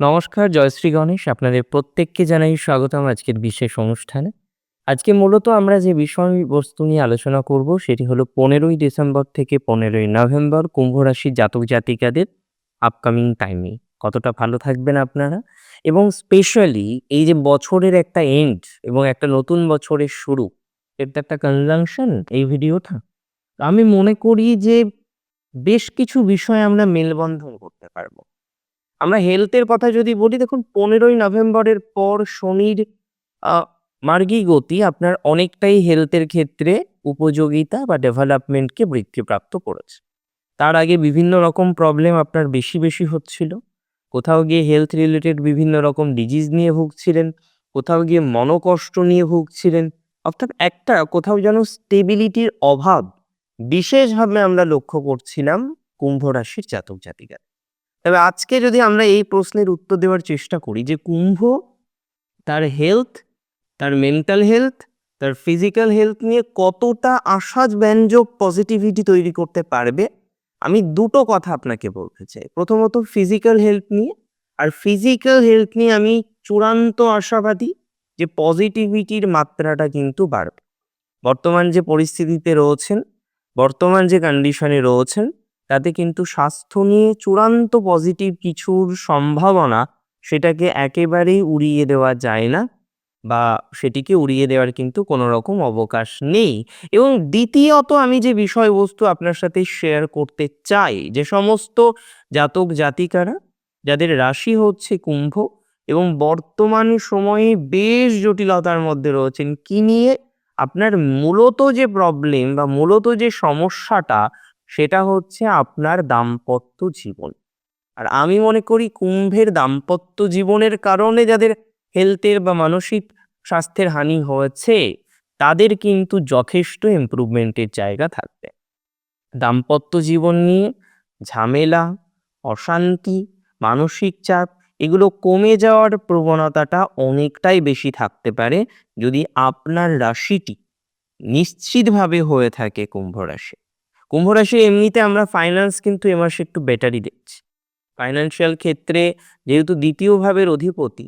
নমস্কার জয়শ্রী গণেশ। আপনাদের প্রত্যেককে জানাই স্বাগতম আজকের বিশেষ অনুষ্ঠানে। আজকে মূলত আমরা যে বিষয়বস্তু নিয়ে আলোচনা করব, সেটি হলো পনেরোই ডিসেম্বর থেকে পনেরোই নভেম্বর কুম্ভ রাশির জাতক জাতিকাদের আপকামিং টাইমে কতটা ভালো থাকবেন আপনারা? এবং স্পেশালি এই যে বছরের একটা এন্ড এবং একটা নতুন বছরের শুরু এটা একটা কনজাংশন এই ভিডিওটা। আমি মনে করি যে বেশ কিছু বিষয় আমরা মেলবন্ধন করতে পারব। আমরা হেলথের কথা যদি বলি, দেখুন, পনেরোই নভেম্বরের পর শনির মার্গী গতি আপনার অনেকটাই হেলথের ক্ষেত্রে উপযোগিতা বা ডেভেলপমেন্টকে বৃদ্ধিপ্রাপ্ত করেছে। তার আগে বিভিন্ন রকম প্রবলেম আপনার বেশি বেশি হচ্ছিল। কোথাও গিয়ে হেলথ রিলেটেড বিভিন্ন রকম ডিজিজ নিয়ে ভুগছিলেন, কোথাও গিয়ে মনোকষ্ট নিয়ে ভুগছিলেন। অর্থাৎ একটা কোথাও যেন স্টেবিলিটির অভাব বিশেষভাবে আমরা লক্ষ্য করছিলাম কুম্ভ রাশির জাতক জাতিকা তবে আজকে যদি আমরা এই প্রশ্নের উত্তর দেওয়ার চেষ্টা করি যে কুম্ভ তার হেলথ তার মেন্টাল হেলথ তার ফিজিক্যাল হেলথ নিয়ে কতটা আশাব্যঞ্জক পজিটিভিটি তৈরি করতে পারবে, আমি দুটো কথা আপনাকে বলতে চাই। প্রথমত ফিজিক্যাল হেলথ নিয়ে, আর ফিজিক্যাল হেলথ নিয়ে আমি চূড়ান্ত আশাবাদী যে পজিটিভিটির মাত্রাটা কিন্তু বাড়বে। বর্তমান যে পরিস্থিতিতে রয়েছেন, বর্তমান যে কন্ডিশনে রয়েছেন তাতে কিন্তু স্বাস্থ্য নিয়ে চূড়ান্ত পজিটিভ কিছুর সম্ভাবনা সেটাকে একেবারেই উড়িয়ে দেওয়া যায় না বা সেটিকে উড়িয়ে দেওয়ার কিন্তু কোনো রকম অবকাশ নেই। এবং দ্বিতীয়ত আমি যে বিষয়বস্তু আপনার সাথে শেয়ার করতে চাই, যে সমস্ত জাতক জাতিকারা যাদের রাশি হচ্ছে কুম্ভ এবং বর্তমান সময়ে বেশ জটিলতার মধ্যে রয়েছেন, কি নিয়ে আপনার মূলত যে প্রবলেম বা মূলত যে সমস্যাটা সেটা হচ্ছে আপনার দাম্পত্য জীবন। আর আমি মনে করি কুম্ভের দাম্পত্য জীবনের কারণে যাদের হেলথের বা মানসিক স্বাস্থ্যের হানি হয়েছে, তাদের কিন্তু যথেষ্ট ইমপ্রুভমেন্টের জায়গা থাকবে। দাম্পত্য জীবন নিয়ে ঝামেলা, অশান্তি, মানসিক চাপ, এগুলো কমে যাওয়ার প্রবণতাটা অনেকটাই বেশি থাকতে পারে যদি আপনার রাশিটি নিশ্চিতভাবে হয়ে থাকে কুম্ভ রাশি। কুম্ভ রাশি এমনিতে আমরা ফাইন্যান্স কিন্তু এ মাসে একটু বেটারই দেখছি। ফাইন্যান্সিয়াল ক্ষেত্রে যেহেতু দ্বিতীয় ভাবের অধিপতি,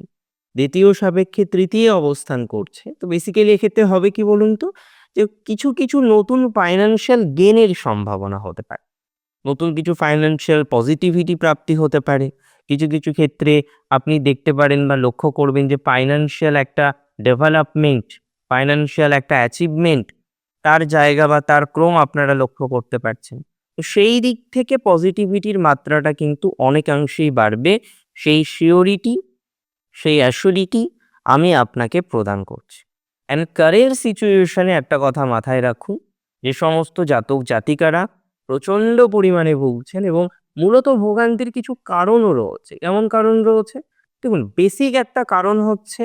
দ্বিতীয় সাপেক্ষে তৃতীয় অবস্থান করছে, তো বেসিক্যালি এক্ষেত্রে হবে কি বলুন তো? যে কিছু কিছু নতুন ফাইন্যান্সিয়াল গেনের সম্ভাবনা হতে পারে। নতুন কিছু ফাইন্যান্সিয়াল পজিটিভিটি প্রাপ্তি হতে পারে। কিছু কিছু ক্ষেত্রে আপনি দেখতে পারেন বা লক্ষ্য করবেন যে ফাইন্যান্সিয়াল একটা ডেভেলপমেন্ট ফাইন্যান্সিয়াল একটা অ্যাচিভমেন্ট তার জায়গা বা তার ক্রম আপনারা লক্ষ্য করতে পারছেন। তো সেই দিক থেকে পজিটিভিটির মাত্রাটা কিন্তু অনেকাংশেই বাড়বে। সেই শিওরিটি সেই অ্যাসুরিটি আমি আপনাকে প্রদান করছি। অ্যান্ড কারের সিচুয়েশনে একটা কথা মাথায় রাখুন, যে সমস্ত জাতক জাতিকারা প্রচণ্ড পরিমাণে ভুগছেন এবং মূলত ভোগান্তির কিছু কারণও রয়েছে। কেমন কারণ রয়েছে? দেখুন বেসিক একটা কারণ হচ্ছে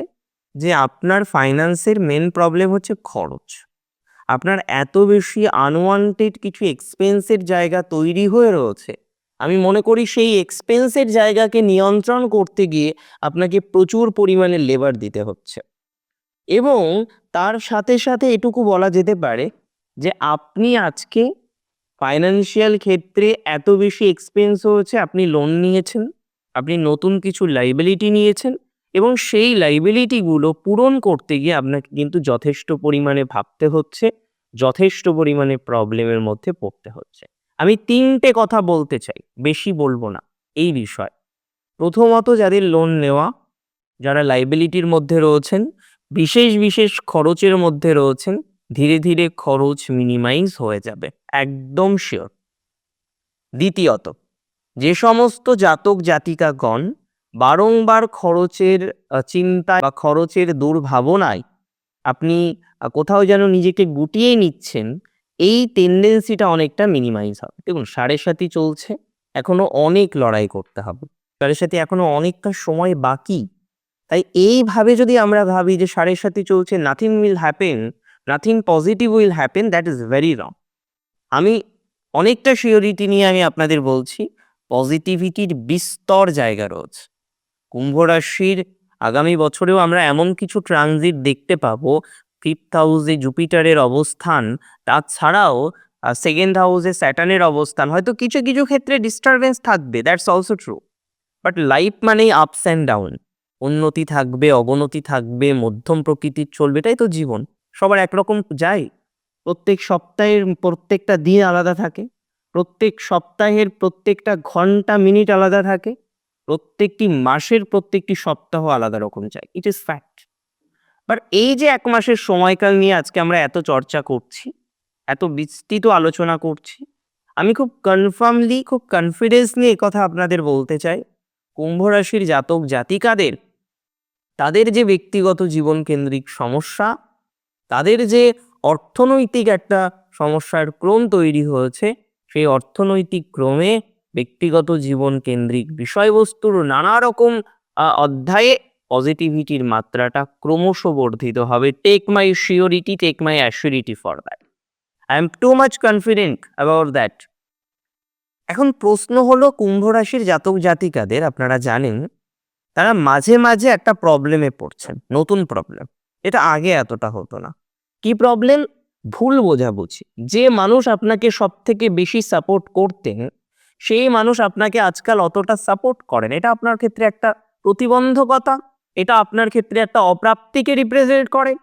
যে আপনার ফাইন্যান্সের মেন প্রবলেম হচ্ছে খরচ। আপনার এত বেশি আনওয়ান্টেড কিছু এক্সপেন্সের জায়গা তৈরি হয়ে রয়েছে, আমি মনে করি সেই এক্সপেন্সের জায়গাকে নিয়ন্ত্রণ করতে গিয়ে আপনাকে প্রচুর পরিমাণে লেবার দিতে হচ্ছে। এবং তার সাথে সাথে এটুকু বলা যেতে পারে যে আপনি আজকে ফাইন্যান্সিয়াল ক্ষেত্রে এত বেশি এক্সপেন্স হয়েছে, আপনি লোন নিয়েছেন, আপনি নতুন কিছু লাইবিলিটি নিয়েছেন এবং সেই লাইবিলিটিগুলো পূরণ করতে গিয়ে আপনাকে কিন্তু যথেষ্ট পরিমাণে ভাবতে হচ্ছে, যথেষ্ট পরিমাণে প্রবলেমের মধ্যে পড়তে হচ্ছে। আমি তিনটে কথা বলতে চাই, বেশি বলব না, এই বিষয়। প্রথমত যাদের লোন নেওয়া, যারা লাইবিলিটির মধ্যে রয়েছেন, বিশেষ বিশেষ খরচের মধ্যে রয়েছেন, ধীরে ধীরে খরচ মিনিমাইজ হয়ে যাবে, একদম শিওর দ্বিতীয়ত, যে সমস্ত জাতক জাতিকাগণ বারংবার খরচের চিন্তায় বা খরচের দুর্ভাবনায় আপনি কোথাও যেন নিজেকে গুটিয়ে নিচ্ছেন, এই টেন্ডেন্সিটা অনেকটা মিনিমাইজ হবে। দেখুন, সাড়ে সাথী চলছে, এখনও অনেক লড়াই করতে হবে। সাড়ে সাথী এখনও অনেকটা সময় বাকি। তাই এইভাবে যদি আমরা ভাবি যে সাড়ে সাথী চলছে nothing will happen nothing positive will happen that is very wrong আমি অনেকটা শিওরিটি নিয়ে আমি আপনাদের বলছি পজিটিভিটির বিস্তর জায়গা রয়েছে। কুম্ভ রাশির আগামী বছরেও আমরা এমন কিছু ট্রানজিট দেখতে পাবো। ফিফথ হাউসে জুপিটারের অবস্থান, তাছাড়াও সেকেন্ড হাউসে স্যাটার্নের অবস্থান। হয়তো কিছু কিছু ক্ষেত্রে ডিস্টারবেন্স থাকবে that's also true but life মানেই আপস অ্যান্ড ডাউন উন্নতি থাকবে, অবনতি থাকবে, মধ্যম প্রকৃতির চলবে, এটাই তো জীবন। সবার একরকম যায়। প্রত্যেক সপ্তাহের প্রত্যেকটা দিন আলাদা থাকে। প্রত্যেক সপ্তাহের প্রত্যেকটা ঘণ্টা মিনিট আলাদা থাকে। প্রত্যেকটি মাসের প্রত্যেকটি সপ্তাহ আলাদা রকম যায় ইট ইজ ফ্যাক্ট বাট এই যে এক মাসের সময়কাল নিয়ে আজকে আমরা এত চর্চা করছি, এত বিস্তৃত আলোচনা করছি, আমি খুব কনফার্মলি খুব কনফিডেন্স নিয়ে কথা আপনাদের বলতে চাই। কুম্ভ রাশির জাতক জাতিকাদের, তাদের যে ব্যক্তিগত জীবন কেন্দ্রিক সমস্যা, তাদের যে অর্থনৈতিক একটা সমস্যার ক্রম তৈরি হয়েছে, সেই অর্থনৈতিক ক্রমে ব্যক্তিগত জীবন কেন্দ্রিক বিষয়বস্তুর নানা রকম অধ্যায়ে পজিটিভিটির মাত্রাটা ক্রমশ বর্ধিত হবে। Take my surety take my assurity for that I am too much confident about that এখন প্রশ্ন হলো, কুম্ভ রাশির জাতক জাতিকাদের, আপনারা জানেন, তারা মাঝে মাঝে একটা প্রবলেমে পড়ছেন, নতুন প্রবলেম এটা আগে এতটা হতো না। কি প্রবলেম ভুল বোঝাবুঝি। যে মানুষ আপনাকে সব থেকে বেশি সাপোর্ট করতেন সেই মানুষ আপনাকে আজকাল অতটা সাপোর্ট করেন। এটা আপনার ক্ষেত্রে একটা প্রতিবন্ধকতা, এটা আপনার ক্ষেত্রে একটা অপ্রাপ্তিকে রিপ্রেজেন্ট করে।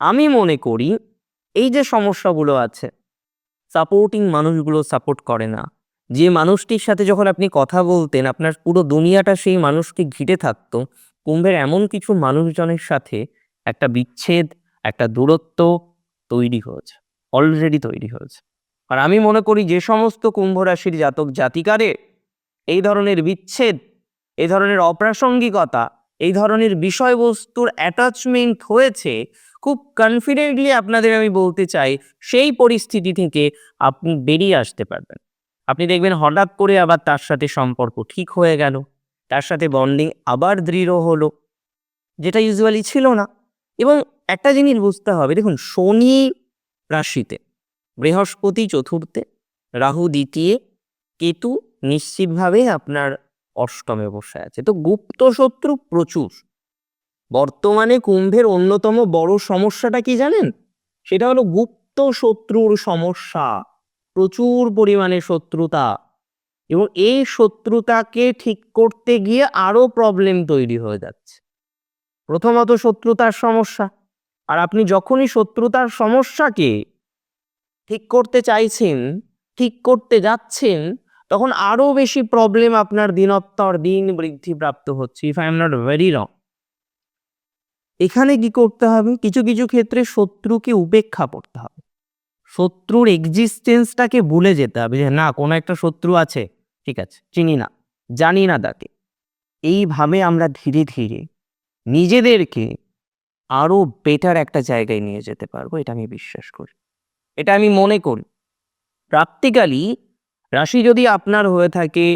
আমি মনে করি, এই যে সমস্যাগুলো আছে সাপোর্টিং মানুষগুলো সাপোর্ট করে না। যে মানুষটির সাথে যখন আপনি কথা বলতেন, আপনার পুরো দুনিয়াটা সেই মানুষকে ঘিরে থাকতো। কুম্ভের এমন কিছু মানুষজনের সাথে একটা বিচ্ছেদ, একটা দূরত্ব তৈরি হয়েছে অলরেডি তৈরি হয়েছে। আর আমি মনে করি যে সমস্ত কুম্ভ রাশির জাতক জাতিকারে এই ধরনের বিচ্ছেদ, এই ধরনের অপ্রাসঙ্গিকতা, এই ধরনের বিষয়বস্তুর অ্যাটাচমেন্ট হয়েছে, খুব কনফিডেন্টলি আপনাদের আমি বলতে চাই, সেই পরিস্থিতি থেকে আপনি বেরিয়ে আসতে পারবেন। আপনি দেখবেন হঠাৎ করে আবার তার সাথে সম্পর্ক ঠিক হয়ে গেল, তার সাথে বন্ডিং আবার দৃঢ় হলো, যেটা ইউজুয়ালি ছিল না। এবং একটা জিনিস বুঝতে হবে, দেখুন শনি রাশিতে বৃহস্পতি চতুর্থে রাহু দ্বিতীয় কেতু নিশ্চিতভাবে আপনার অষ্টমে বসে আছে। তো গুপ্ত শত্রু প্রচুর। বর্তমানে কুম্ভের অন্যতম বড় সমস্যাটা কি জানেন? সেটা হলো গুপ্ত শত্রুর সমস্যা। প্রচুর পরিমাণে শত্রুতা এবং এই শত্রুতাকে ঠিক করতে গিয়ে আরও প্রবলেম তৈরি হয়ে যাচ্ছে। প্রথমত শত্রুতার সমস্যা। আর আপনি যখনই শত্রুতার সমস্যাকে ঠিক করতে চাইছেন, ঠিক করতে যাচ্ছেন, তখন আরও বেশি প্রবলেম আপনার দিনোত্তর দিন বৃদ্ধিপ্রাপ্ত হচ্ছে if I am not very wrong এখানে কি করতে হবে? কিছু কিছু ক্ষেত্রে শত্রুকে উপেক্ষা করতে হবে। শত্রুর এক্সিস্টেন্সটাকে ভুলে যেতে হবে যে, না, কোনো একটা শত্রু আছে, ঠিক আছে, চিনি না, জানি না তাকে। এইভাবে আমরা ধীরে ধীরে নিজেদেরকে আরও বেটার একটা জায়গায় নিয়ে যেতে পারব, এটা আমি বিশ্বাস করি। এটা আমি মনে করি। প্র্যাকটিক্যালি রাশি যদি আপনার হয়ে থাকে,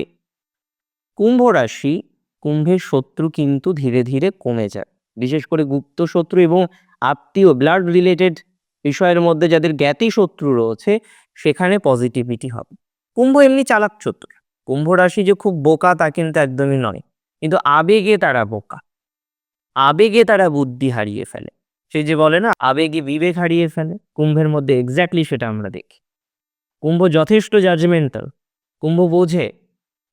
কুম্ভ রাশি কুম্ভের শত্রু কিন্তু ধীরে ধীরে কমে যায়। বিশেষ করে গুপ্ত শত্রু এবং আত্মীয় ব্লাড রিলেটেড বিষয়ের মধ্যে যাদের জ্ঞাতি শত্রু রয়েছে, সেখানে পজিটিভিটি হবে। কুম্ভ এমনি চালাক শত্রু। কুম্ভ রাশি যে খুব বোকা তা কিন্তু একদমই নয়। কিন্তু আবেগে তারা বোকা। আবেগে তারা বুদ্ধি হারিয়ে ফেলে। সে যে বলে না, আবেগে বিবেক হারিয়ে ফেলে, কুম্ভের মধ্যে এক্স্যাক্টলি সেটা আমরা দেখি। কুম্ভ যথেষ্ট জাজমেন্টাল কুম্ভ বোঝে।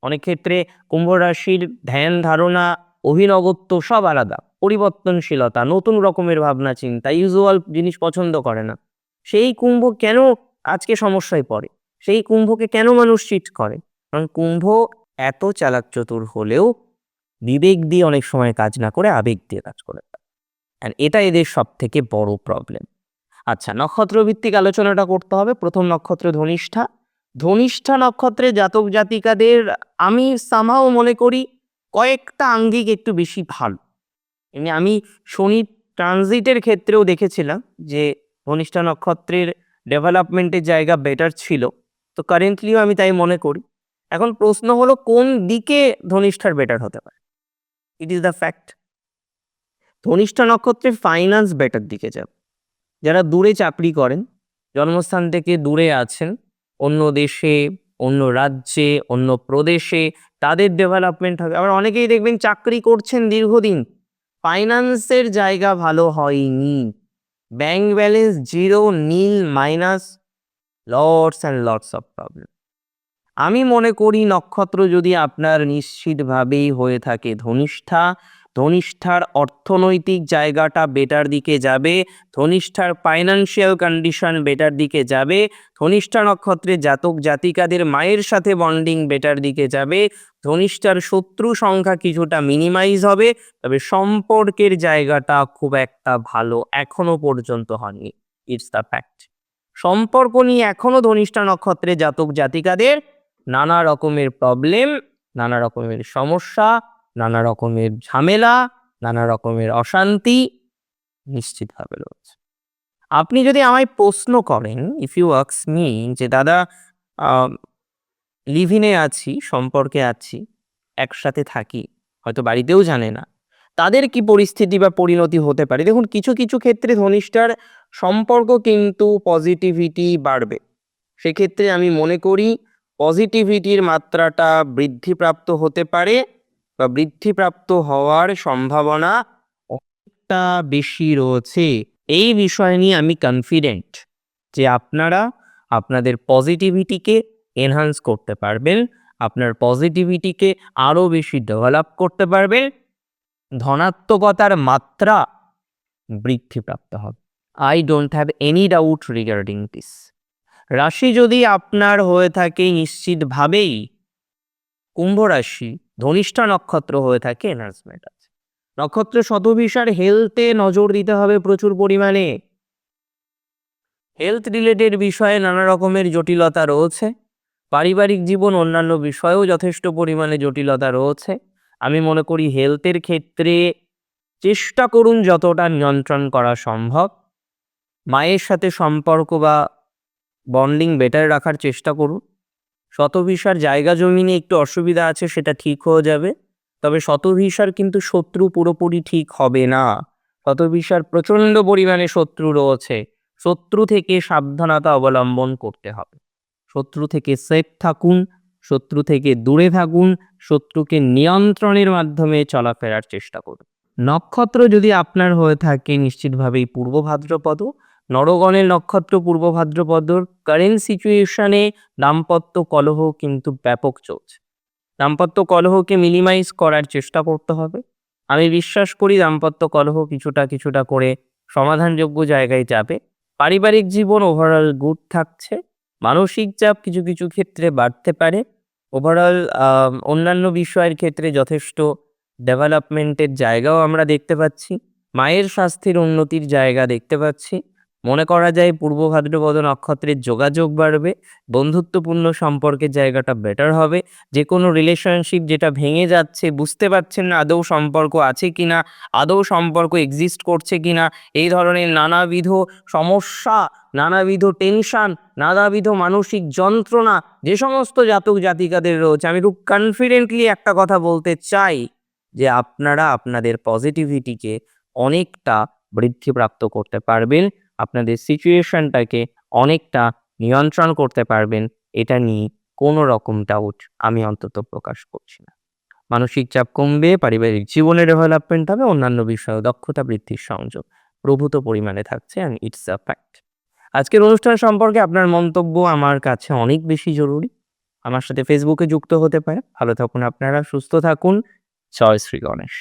অনেক ক্ষেত্রে কুম্ভ রাশির ধ্যান, ধারণা, অভিনবত্ব সব আলাদা। পরিবর্তনশীলতা, নতুন রকমের ভাবনা, চিন্তা ইউজুয়াল জিনিস পছন্দ করে না। সেই কুম্ভ কেন আজকে সমস্যায় পড়ে? সেই কুম্ভকে কেন মানুষ চিট করে? কারণ কুম্ভ এত চালাক চতুর হলেও বিবেক দিয়ে অনেক সময় কাজ না করে, আবেগ দিয়ে কাজ করে। অ্যান্ড এটা এদের সব থেকে বড় প্রবলেম আচ্ছা নক্ষত্র ভিত্তিক আলোচনাটা করতে হবে। প্রথম নক্ষত্র ধনিষ্ঠা। ধনিষ্ঠা নক্ষত্রে জাতক জাতিকাদের আমি সামাও মনে করি কয়েকটা আঙ্গিক একটু বেশি ভালো। এমনি আমি শনি ট্রানজিটের ক্ষেত্রেও দেখেছিলাম যে ধনিষ্ঠা নক্ষত্রের ডেভেলপমেন্টের জায়গা বেটার ছিল। তো কারেন্টলিও আমি তাই মনে করি। এখন প্রশ্ন হলো, কোন দিকে ধনিষ্ঠার বেটার হতে পারে? It is the fact Dhanishtha নক্ষত্রে ফাইন্যান্স বেটার দিকে যাবে। যারা দূরে চাকরি করেন, জন্মস্থান থেকে দূরে আছেন, অন্য দেশে, অন্য রাজ্যে, অন্য প্রদেশে, তাদের ডেভেলপমেন্ট হবে। আবার অনেকেই দেখবেন চাকরি করছেন দীর্ঘদিন ফাইন্যান্সের জায়গা ভালো হয়নি। Bank balance zero nil minus lots and lots of problem আমি মনে করি নক্ষত্র যদি আপনার নিশ্চিতভাবেই হয়ে থাকে ধনিষ্ঠা ধনিষ্ঠার অর্থনৈতিক জায়গাটা বেটার দিকে যাবে, ধনিষ্ঠার ফাইন্যান্সিয়াল কন্ডিশন বেটার দিকে যাবে, ধনিষ্ঠা নক্ষত্রে জাতক জাতিকাদের মায়ের সাথে বন্ডিং বেটার দিকে যাবে, ধনিষ্ঠার শত্রু সংখ্যা কিছুটা মিনিমাইজ হবে, তবে সম্পর্কের জায়গাটা খুব একটা ভালো এখনও পর্যন্ত হয়নি ইটস দ্য ফ্যাক্ট সম্পর্ক নিয়ে এখনও ধনিষ্ঠা নক্ষত্রে জাতক জাতিকাদের নানা রকমের প্রবলেম নানা রকমের সমস্যা নানা রকমের ঝামেলা, নানা রকমের অশান্তি নিশ্চিতভাবে রয়েছে। আপনি যদি আমায় প্রশ্ন করেন ইফ ইউ ওয়ার্কস মি যে দাদা লিভিনে আছি, সম্পর্কে আছি, একসাথে থাকি, হয়তো বাড়িতেও জানে না, তাদের কি পরিস্থিতি বা পরিণতি হতে পারে? দেখুন, কিছু কিছু ক্ষেত্রে ধনিষ্ঠার সম্পর্ক কিন্তু পজিটিভিটি বাড়বে। সেক্ষেত্রে আমি মনে করি পজিটিভিটির মাত্রাটা বৃদ্ধিপ্রাপ্ত হতে পারে বা বৃদ্ধিপ্রাপ্ত হওয়ার সম্ভাবনা অনেকটা বেশি রয়েছে। এই বিষয় নিয়ে আমি কনফিডেন্ট যে আপনারা আপনাদের পজিটিভিটিকে এনহান্স করতে পারবেন, আপনার পজিটিভিটিকে আরও বেশি ডেভেলপ করতে পারবেন, ধনাত্মকতার মাত্রা বৃদ্ধিপ্রাপ্ত হবে। I don't have any doubt regarding this রাশি যদি আপনার হয়ে থাকে, নিশ্চিতভাবেই কুম্ভ রাশি ধনিষ্ঠা নক্ষত্র হয়ে থাকে এনার্জমেন্ট আছে নক্ষত্র শতভিসার হেলথে নজর দিতে হবে প্রচুর পরিমাণে। হেলথ রিলেটেড বিষয়ে নানা রকমের জটিলতা রয়েছে। পারিবারিক জীবন অন্যান্য বিষয়েও যথেষ্ট পরিমাণে জটিলতা রয়েছে। আমি মনে করি হেলথের ক্ষেত্রে চেষ্টা করুন যতটা নিয়ন্ত্রণ করা সম্ভব। মায়ের সাথে সম্পর্ক বা বন্ডিং বেটার রাখার চেষ্টা করুন। শতভিসার জায়গা জমি নিয়ে একটু অসুবিধা আছে, সেটা ঠিক হয়ে যাবে। তবে শতভিসার কিন্তু শত্রু পুরোপুরি ঠিক হবে না। শতভিসার প্রচণ্ড পরিমাণে শত্রু রয়েছে। শত্রু থেকে সাবধানতা অবলম্বন করতে হবে। শত্রু থেকে সেফ থাকুন, শত্রু থেকে দূরে থাকুন, শত্রুকে নিয়ন্ত্রণের মাধ্যমে চলাফেরার চেষ্টা করুন। নক্ষত্র যদি আপনার হয়ে থাকে, নিশ্চিতভাবেই পূর্ব ভাদ্রপদ। নরগণের নক্ষত্র পূর্ব ভাদ্রপদর কারেন্ট সিচুয়েশনে দাম্পত্য কলহ কিন্তু ব্যাপক চলছে। দাম্পত্য কলহকে মিনিমাইজ করার চেষ্টা করতে হবে। আমি বিশ্বাস করি দাম্পত্য কলহ কিছুটা কিছুটা করে সমাধানযোগ্য জায়গায় যাবে। পারিবারিক জীবন ওভারঅল গুড থাকছে। মানসিক চাপ কিছু কিছু ক্ষেত্রে বাড়তে পারে। ওভারঅল অন্যান্য বিষয়ের ক্ষেত্রে যথেষ্ট ডেভেলপমেন্টের জায়গাও আমরা দেখতে পাচ্ছি। মায়ের স্বাস্থ্যের উন্নতির জায়গা দেখতে পাচ্ছি। মনে করা যায় পূর্ব ভাদ্রপদ নক্ষত্রের যোগাযোগ বাড়বে, বন্ধুত্বপূর্ণ সম্পর্কের জায়গাটা বেটার হবে যে কোনো রিলেশনশিপ যেটা ভেঙে যাচ্ছে, বুঝতে পারছেন না আদৌ সম্পর্ক আছে কিনা, আদৌ সম্পর্ক এক্সিস্ট করছে কি না এই ধরনের নানাবিধ সমস্যা, নানাবিধ টেনশন নানাবিধ মানসিক যন্ত্রণা, যে সমস্ত জাতক জাতিকাদের রয়েছে, আমি খুব কনফিডেন্টলি একটা কথা বলতে চাই, যে আপনারা আপনাদের পজিটিভিটিকে অনেকটা বৃদ্ধিপ্রাপ্ত করতে পারবেন। আপনাদের সিচুয়েশনটাকে অনেকটা নিয়ন্ত্রণ করতে পারবেন, এটা নিয়ে কোনো রকম ডাউট আমি অন্তত প্রকাশ করছি না। মানসিক চাপ কমবে, পারিবারিক জীবনে ডেভেলপমেন্ট হবে, অন্যান্য বিষয়ে দক্ষতা বৃদ্ধির সংযোগ প্রভূত পরিমাণে থাকছে অ্যান্ড ইটস আ ফ্যাক্ট আজকের অনুষ্ঠান সম্পর্কে আপনার মন্তব্য আমার কাছে অনেক বেশি জরুরি। আমার সাথে ফেসবুকে যুক্ত হতে পারে। ভালো থাকুন আপনারা, সুস্থ থাকুন। জয় শ্রী গণেশ।